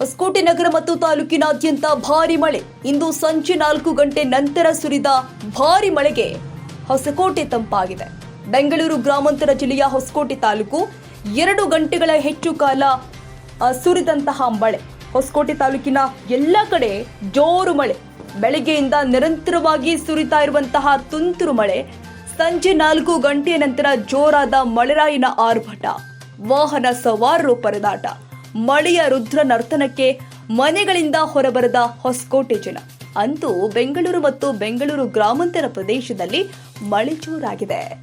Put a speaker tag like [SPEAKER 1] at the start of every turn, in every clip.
[SPEAKER 1] ಹೊಸಕೋಟೆ ನಗರ ಮತ್ತು ತಾಲೂಕಿನಾದ್ಯಂತ ಭಾರಿ ಮಳೆ. ಇಂದು ಸಂಜೆ ನಾಲ್ಕು ಗಂಟೆ ನಂತರ ಸುರಿದ ಭಾರಿ ಮಳೆಗೆ ಹೊಸಕೋಟೆ ತಂಪಾಗಿದೆ. ಬೆಂಗಳೂರು ಗ್ರಾಮಾಂತರ ಜಿಲ್ಲೆಯ ಹೊಸಕೋಟೆ ತಾಲೂಕು ಎರಡು ಗಂಟೆಗಳ ಹೆಚ್ಚು ಕಾಲ ಸುರಿದಂತಹ ಮಳೆ. ಹೊಸಕೋಟೆ ತಾಲೂಕಿನ ಎಲ್ಲ ಕಡೆ ಜೋರು ಮಳೆ. ಬೆಳಗ್ಗೆಯಿಂದ ನಿರಂತರವಾಗಿ ಸುರಿತಾ ಇರುವಂತಹ ತುಂತುರು ಮಳೆ. ಸಂಜೆ ನಾಲ್ಕು ಗಂಟೆಯ ನಂತರ ಜೋರಾದ ಮಳೆರಾಯಿನ ಆರ್ಭಟ. ವಾಹನ ಸವಾರರು ಪರದಾಟ. ಮಳೆಯ ರುದ್ರ ನರ್ತನಕ್ಕೆ ಮನೆಗಳಿಂದ ಹೊರಬರದ ಹೊಸಕೋಟೆ ಜನ. ಅಂತೂ ಬೆಂಗಳೂರು ಮತ್ತು ಬೆಂಗಳೂರು ಗ್ರಾಮಾಂತರ ಪ್ರದೇಶದಲ್ಲಿ ಮಳೆ ಜೋರಾಗಿದೆ.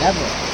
[SPEAKER 2] ever.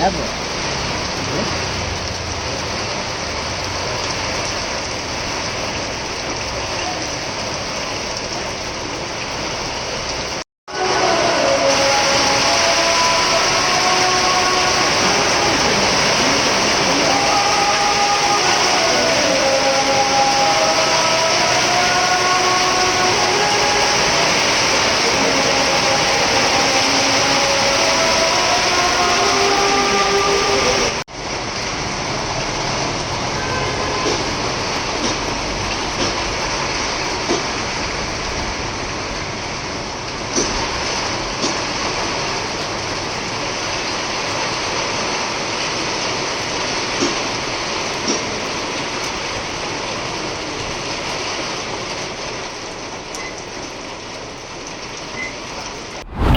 [SPEAKER 2] Never.